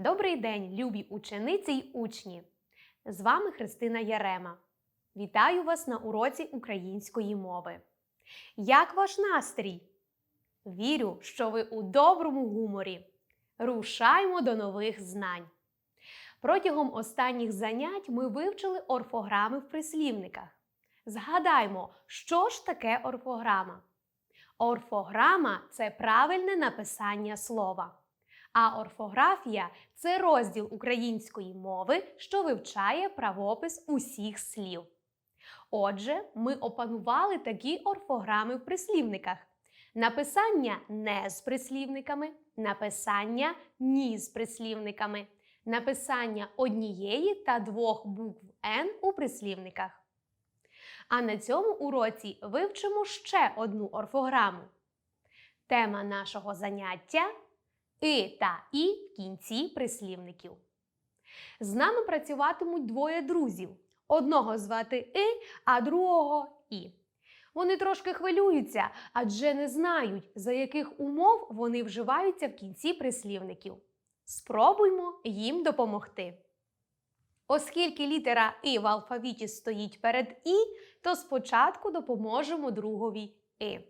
Добрий день, любі учениці й учні! З вами Христина Ярема. Вітаю вас на уроці української мови. Як ваш настрій? Вірю, що ви у доброму гуморі. Рушаймо до нових знань. Протягом останніх занять ми вивчили орфограми в прислівниках. Згадаймо, що ж таке орфограма. Орфограма це правильне написання слова. А орфографія це розділ української мови, що вивчає правопис усіх слів. Отже, ми опанували такі орфограми в прислівниках: написання не з прислівниками, написання ні з прислівниками, написання однієї та двох букв Н у прислівниках. А на цьому уроці вивчимо ще одну орфограму. Тема нашого заняття и та і в кінці прислівників. З нами працюватимуть двоє друзів. Одного звати И, а другого І. Вони трошки хвилюються, адже не знають, за яких умов вони вживаються в кінці прислівників. Спробуймо їм допомогти. Оскільки літера І в алфавіті стоїть перед І, то спочатку допоможемо другові И.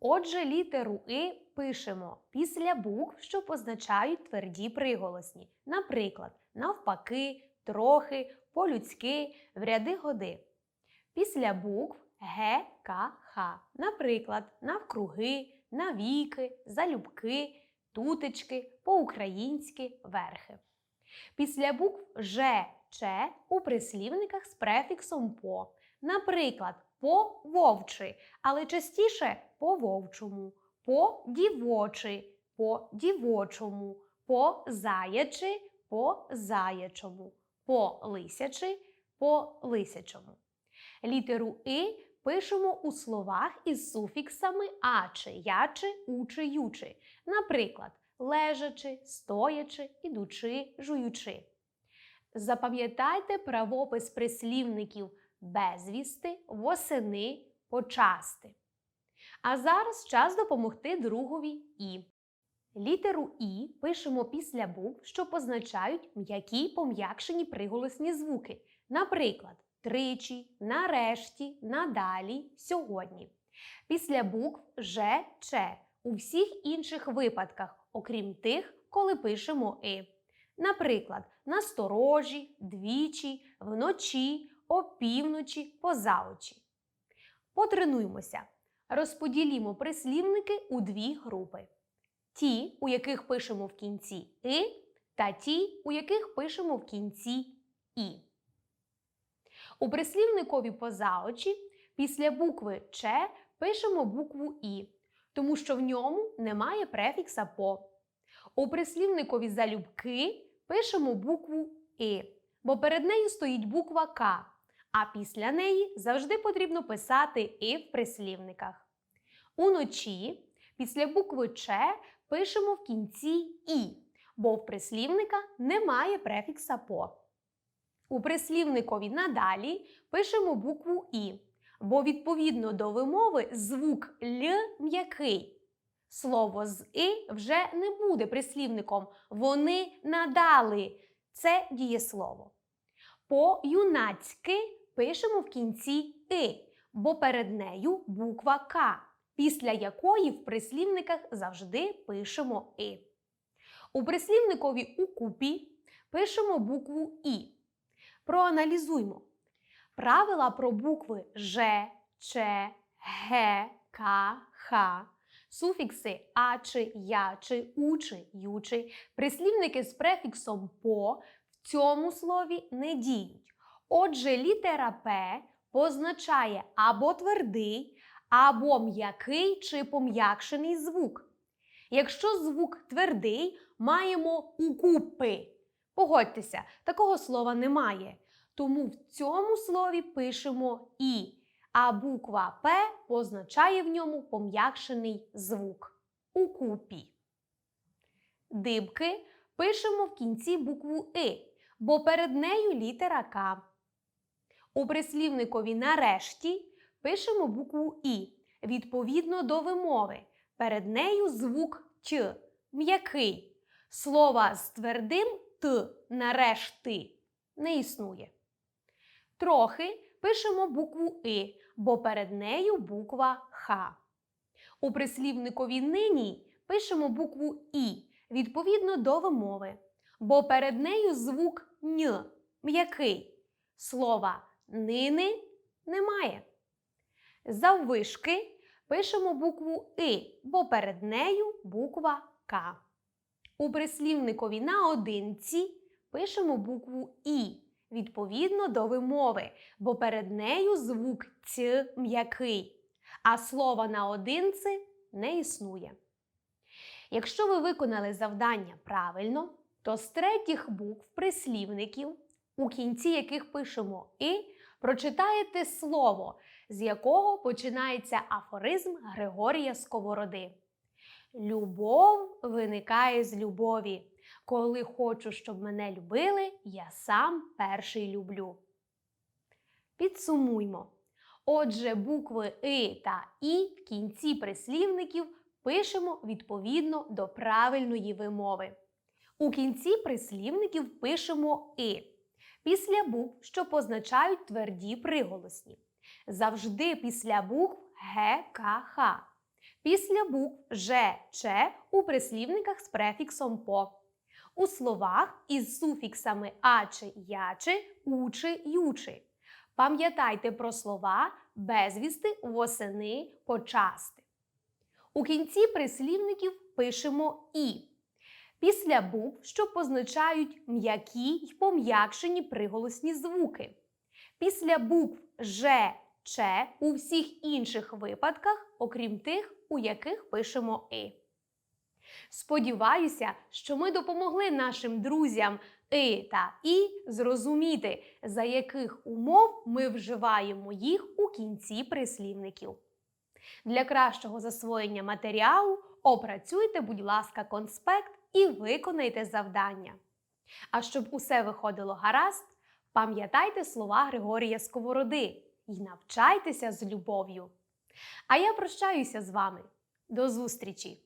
Отже, літеру И пишемо після букв, що позначають тверді приголосні. Наприклад, навпаки, трохи, по-людськи, в ряди годи. Після букв Г, К, Х. Наприклад, навкруги, навіки, залюбки, тутечки, по-українськи, верхи. Після букв Ж, Ч у прислівниках з префіксом по. Наприклад, по вовчи, але частіше по вовчому, по дівочи, по дівочому, по заячи, по заячому, по лисячи, по лисячому. Літеру И пишемо у словах із суфіксами ачи, ячи, учи, ючи. Наприклад, лежачи, стоячи, ідучи, жуючи. Запам'ятайте правопис прислівників безвісти, восени, почасти. А зараз час допомогти другові І. Літеру І пишемо після букв, що позначають м'які пом'якшені приголосні звуки. Наприклад, тричі, нарешті, надалі, сьогодні. Після букв Ж, Ч у всіх інших випадках, окрім тих, коли пишемо И. Наприклад, насторожі, двічі, вночі, опівночі, позаочі. Потренуймося. Розподілімо прислівники у дві групи: ті, у яких пишемо в кінці и, та ті, у яких пишемо в кінці і. У прислівникові позаочі після букви Ч пишемо букву І, тому що в ньому немає префікса по. У прислівникові залюбки пишемо букву И, бо перед нею стоїть буква К, а після неї завжди потрібно писати І в прислівниках. Уночі після букви Ч пишемо в кінці І, бо в прислівника немає префікса по. У прислівникові надалі пишемо букву І, бо відповідно до вимови звук Л м'який. Слово з «и» вже не буде прислівником. Вони надали. Це дієслово. По юнацьки пишемо в кінці «и», бо перед нею буква К, після якої в прислівниках завжди пишемо «и». У прислівникові укупі пишемо букву І. Проаналізуймо. Правила про букви Ж, Ч, Г, К, Х, суфікси ачи, ячи, учи, ючи, прислівники з префіксом по в цьому слові не діють. Отже, літера П позначає або твердий, або м'який чи пом'якшений звук. Якщо звук твердий, маємо укупи. Погодьтеся, такого слова немає. Тому в цьому слові пишемо І, а буква П позначає в ньому пом'якшений звук укупі. Дибки пишемо в кінці букву И, бо перед нею літера К. У прислівникові нарешті пишемо букву І відповідно до вимови. Перед нею звук Т м'який. Слова з твердим т нарешти не існує. Трохи пишемо букву И, бо перед нею буква Х. У прислівникові нині пишемо букву І відповідно до вимови, бо перед нею звук н м'який. Слова нини немає. Заввишки пишемо букву И, бо перед нею буква К. У прислівникові наодинці пишемо букву І відповідно до вимови, бо перед нею звук ць м'який, а слова наодинці не існує. Якщо ви виконали завдання правильно, то з третіх букв прислівників, у кінці яких пишемо і, прочитаєте слово, з якого починається афоризм Григорія Сковороди. Любов виникає з любові. Коли хочу, щоб мене любили, я сам перший люблю. Підсумуймо. Отже, букви И та І в кінці прислівників пишемо відповідно до правильної вимови. У кінці прислівників пишемо И після букв, що позначають тверді приголосні. Завжди після букв Г, К, Х. Після букв Ж, Ч у прислівниках з префіксом по. У словах із суфіксами аче, яче, учи, ючи. Пам'ятайте про слова безвісти, восени, почасти. У кінці прислівників пишемо і. Після букв, що позначають м'які й пом'якшені приголосні звуки. Після букв Ж, Ч у всіх інших випадках, окрім тих, у яких пишемо І. Сподіваюся, що ми допомогли нашим друзям І та І зрозуміти, за яких умов ми вживаємо їх у кінці прислівників. Для кращого засвоєння матеріалу опрацюйте, будь ласка, конспект і виконайте завдання. А щоб усе виходило гаразд, пам'ятайте слова Григорія Сковороди і навчайтеся з любов'ю. А я прощаюся з вами. До зустрічі!